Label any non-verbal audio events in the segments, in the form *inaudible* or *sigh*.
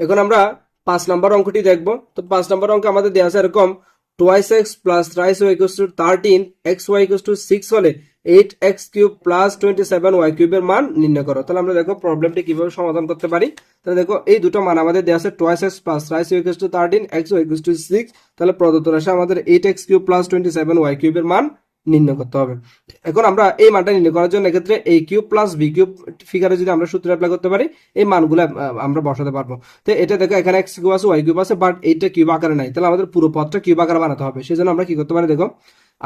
এখন আমরা পাঁচ নম্বর অঙ্কটি দেখব। তো পাঁচ নম্বর অঙ্ক আমাদের দেওয়া আছে এরকম twice X plus thrice Y equals to thirteen X Y equals to six হলে eight X cube plus twenty seven Y কিউবের মান নির্ণয় করো। তাহলে আমরা দেখো প্রবলেমটি কীভাবে সমাধান করতে পারি। তাহলে দেখো এই দুটো মান আমাদের দেওয়া আছে twice X plus thrice Y equals to thirteen X Y to six তাহলে প্রদত্ত রাশি আমাদের eight X cube plus twenty seven Y কিউবের মান নির্ণয় করতে হবে। এখন আমরা এই মানটা নির্ণয় করার জন্য এক্ষেত্রে এই কিউব প্লাস বি কিউব ফিগারে যদি আমরা সূত্র অ্যাপ্লাই করতে পারি, এই মানগুলো আমরা বসাতে পারব। তো এটা দেখো, এখানে এক্স কিউব আছে ওয়াই কিউব আছে বাট এইটা কিউব আকারে নাই। তাহলে আমাদের পুরো পথটা কিউব আকারে বানাতে হবে। সেই জন্য আমরা কি করতে পারি, দেখো,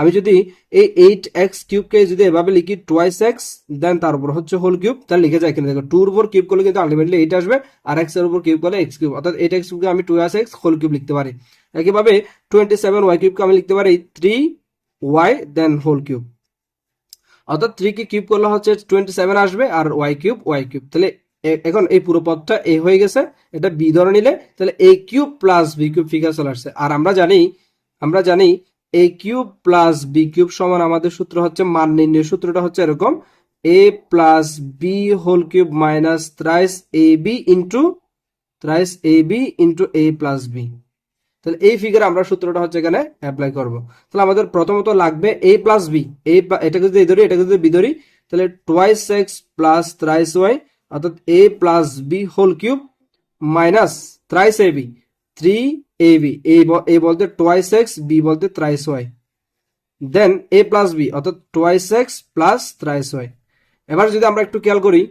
আমি যদি এই এইট এক্স কিউবকে যদি এভাবে লিখি টোয়াইস এক্স দেন তার উপর হচ্ছে হোল কিউব তাহলে লিখে যায় এখানে, দেখো টুর উপর কিউব করলে কিন্তু আলটিমেটলি এইট আসবে, আর এক্সের উপর কিউব করলে এক্স কিউব অর্থাৎ এইট এক্স কিউবকে আমি টুয়াইস এক্স হোল কিউব লিখতে পারি। একইভাবে টোয়েন্টি সেভেন ওয়াই কিউবকে আমি লিখতে পারি three Y then whole cube অর্থাৎ থ্রি কে কিউব করলে হচ্ছে টোয়েন্টি সেভেন আসবে আর ওয়াই কিউব ওয়াই কিউব তাহলে এখন এই পুরো পদটা এ হয়ে গেছে, এটা বি ধরে নিলে, তাহলে A cube plus B cube figure চলে আসছে। আর আমরা জানি আমরা জানি A cube plus B cube সমান আমাদের সূত্র হচ্ছে মান নির্ণয়, সূত্রটা হচ্ছে এরকম A plus B whole cube minus thrice A B into thrice A B into A plus B তাহলে এই ফিগারে আমরা সূত্রটা হচ্ছে এখানে অ্যাপ্লাই করব। তাহলে আমাদের প্রথমত লাগবে এ প্লাস বি এই এটাকে যদি এই ধরি, এটাকে যদি বি ধরি, তাহলে twice X plus thrice Y অর্থাৎ A plus B whole cube minus thrice A B three A B A বলতে টোয়াইস এক্স বি বলতে thrice Y then A plus B অর্থাৎ twice X plus thrice Y এবার যদি আমরা একটু খেয়াল করি,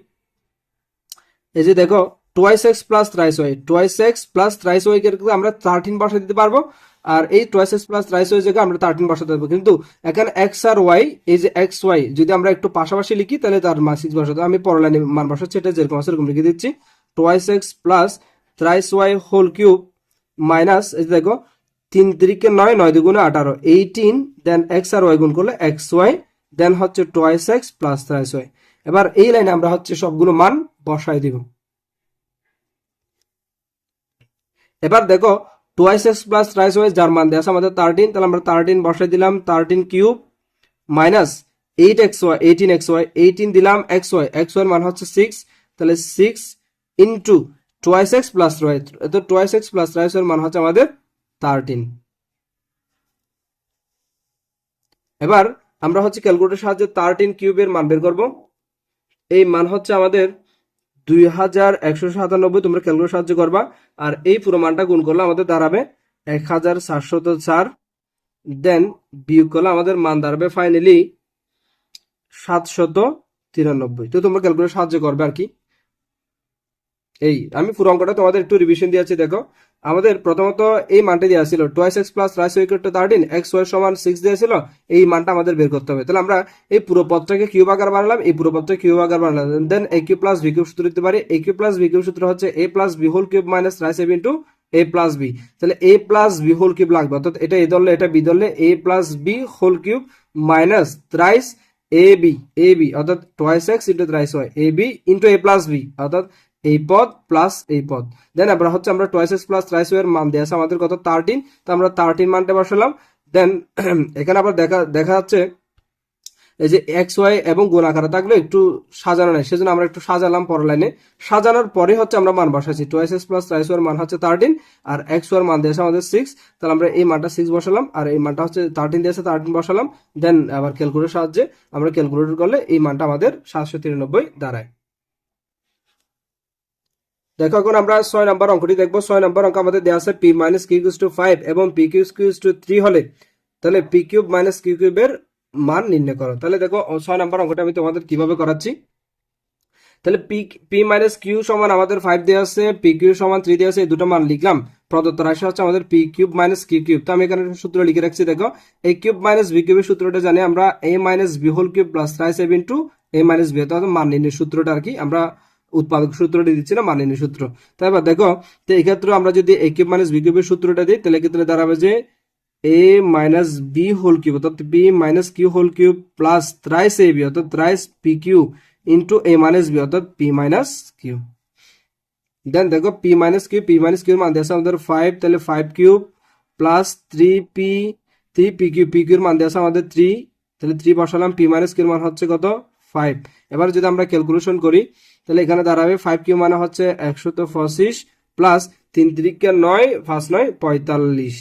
এই যে দেখো twice X plus thrice Y twice X plus thrice Y কে আমরা থার্টিন বসা দিতে পারব। আর এই twice X plus thrice Y জায়গায় আমরা থার্টিন বসাতে পারব। কিন্তু এখানে এক্স আর ওয়াই এই যে এক্স ওয়াই যদি আমরা একটু পাশাপাশি লিখি, তাহলে তার মান সিক্স আমি পরের লাইনে মান বসাচ্ছি, এটা যেরকম আছে এরকম লিখে দিচ্ছি। Twice X plus thrice Y whole cube minus এই দেখো, তিন তিরিকে নয় নয় দুগুণে আঠারো। এইটিন দেন এক্স আর ওয়াই গুণ করলে এক্স ওয়াই দেন হচ্ছে twice X plus thrice Y এবার এই লাইনে আমরা হচ্ছে সবগুলো মান বসাই দিব। এবার দেখো twice X plus thrice Y যার মান দেওয়া আছে আমাদের থার্টিন তাহলে আমরা থার্টিন বসাই দিলাম thirteen cube minus eight X Y eighteen X Y eighteen দিলাম এক্স ওয়াই এক্স ওয়াই মান হচ্ছে সিক্স তাহলে six into twice X plus Y তো twice X plus thrice Y মান হচ্ছে আমাদের থার্টিন এবার আমরা হচ্ছে ক্যালকুলেটর সাহায্যে থার্টিন কিউবের মান বের করব। এই মান হচ্ছে আমাদের দুই হাজার একশো সাতানব্বই তোমরা ক্যালকুলেট সাহায্য করবা। আর এই পুরো মানটা গুণ করলে আমাদের দাঁড়াবে এক হাজার সাতশত চার। দেন বিয়োগ করলে আমাদের মান দাঁড়াবে ফাইনালি সাতশত তিরানব্বই। তো তোমরা ক্যালকুলেট সাহায্য করবে আর কি। এই, আমি পুরো অঙ্কটা তোমাদের একটু রিভিশন দিয়েছি দেখো। আমাদের প্রথমত এই মানটা দেওয়া ছিল twice X plus thrice equal to thirteen X Y সমান সিক্স দিয়েছিল, এই মানটা আমাদের বের করতে হবে। তাহলে আমরা এই পুরো পদটাকে কিউব আকার বানালাম, এই পুরো পদটাকে কিউব আকার বানালাম। Then A cube plus B cube সূত্র দিতে পারি A cube plus B cube সূত্র হচ্ছে A plus B whole cube minus thrice A B into A plus B তাহলে A plus B whole cube লাগবে, অর্থাৎ এটা এ ধরলে, এটা বি ধরলে A plus B whole cube minus thrice A B A B অর্থাৎ twice X into thrice Y A B into A plus B অর্থাৎ এই পদ প্লাস এই পদ। দেন আমরা হচ্ছে আমরা টোয়াইস এক্স প্লাস থ্রাইস এর মান দিয়ে আছে, আমাদের কত? থার্টিন তো আমরা থার্টিন মানটা বসালাম। দেন *clears throat* এখানে আবার দেখা দেখা যাচ্ছে এই যে এক্স ওয়াই এবং গুণ আকারে থাকলে একটু সাজানো নেই, সেজন্য আমরা একটু সাজালাম পরের লাইনে। সাজানোর পরে হচ্ছে আমরা মান বসাচ্ছি টোয়াইস এক্স প্লাস থ্রাইস এর মান হচ্ছে থার্টিন আর এক্স ওয়ার মান দিয়েছে আমাদের সিক্স তাহলে আমরা এই মানটা সিক্স বসালাম, আর এই মানটা হচ্ছে থার্টিন দিয়েছে থার্টিন বসালাম। দেন আবার ক্যালকুলেটর সাহায্যে আমরা ক্যালকুলেটর করলে এই মানটা আমাদের সাতশো তিরানব্বই দাঁড়ায়। দেখো এখন আমরা ছয় নম্বর অঙ্কটি দেখব। ছয় নম্বর অঙ্ক আমাদের দেওয়া আছে P minus Q to five এবং পি কিউ টু থ্রি হলে তাহলে পি কিউব মাইনাস কিউ কিউবের মান নির্ণয় করো। তাহলে দেখো ছয় নম্বর অঙ্কটা আমি তোমাদের কীভাবে করাচ্ছি? তাহলে পি পি মাইনাস কিউ সমান আমাদের ফাইভ দেওয়া আছে, পি কিউ সমান থ্রি দেওয়া আছে, এই দুটো মান লিখলাম। প্রদত্ত রাশি হচ্ছে আমাদের P cube minus Q cube তো আমি এখানে সূত্র লিখে রাখছি, দেখো। এ কিউব মাইনাস বি কিউবের সূত্রটা জানি আমরা A minus B whole cube plus thrice seven to A minus B মান নির্ণয় সূত্রটা আর কি আমরা উৎপাদক সূত্রটি দিচ্ছি না মান নির্ণয় সূত্র। তাই এবার দেখো, তো এক্ষেত্রে আমরা যদি এ কিউব মাইনাস বি কিউবের সূত্রটা দিই, তাহলে ক্ষেত্রে দাঁড়াবে যে A minus B whole cube, অর্থাৎ B minus Q whole cube plus thrice A B অর্থাৎ thrice P Q into A minus B অর্থাৎ পি মাইনাস কিউ দেন দেখো P minus Q P minus কিউর মান দিয়েছে আমাদের ফাইভ তাহলে five cube plus three P three P Q P কিউর মান দিয়েছে আমাদের থ্রি তাহলে থ্রি বসালাম পি মাইনাস কিউর মান হচ্ছে কত? ফাইভ এবার যদি আমরা ক্যালকুলেশন করি, তাহলে এখানে দাঁড়াবে ফাইভ কিউ মানে হচ্ছে একশো তো পঁচিশ প্লাস তিন তিরিকা নয় পাঁচ নয়, পঁয়তাল্লিশ।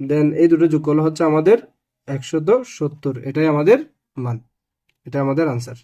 দেন এই দুটো যোগ করলে হচ্ছে আমাদের একশত সত্তর। এটাই আমাদের মান। এটা আমাদের আনসার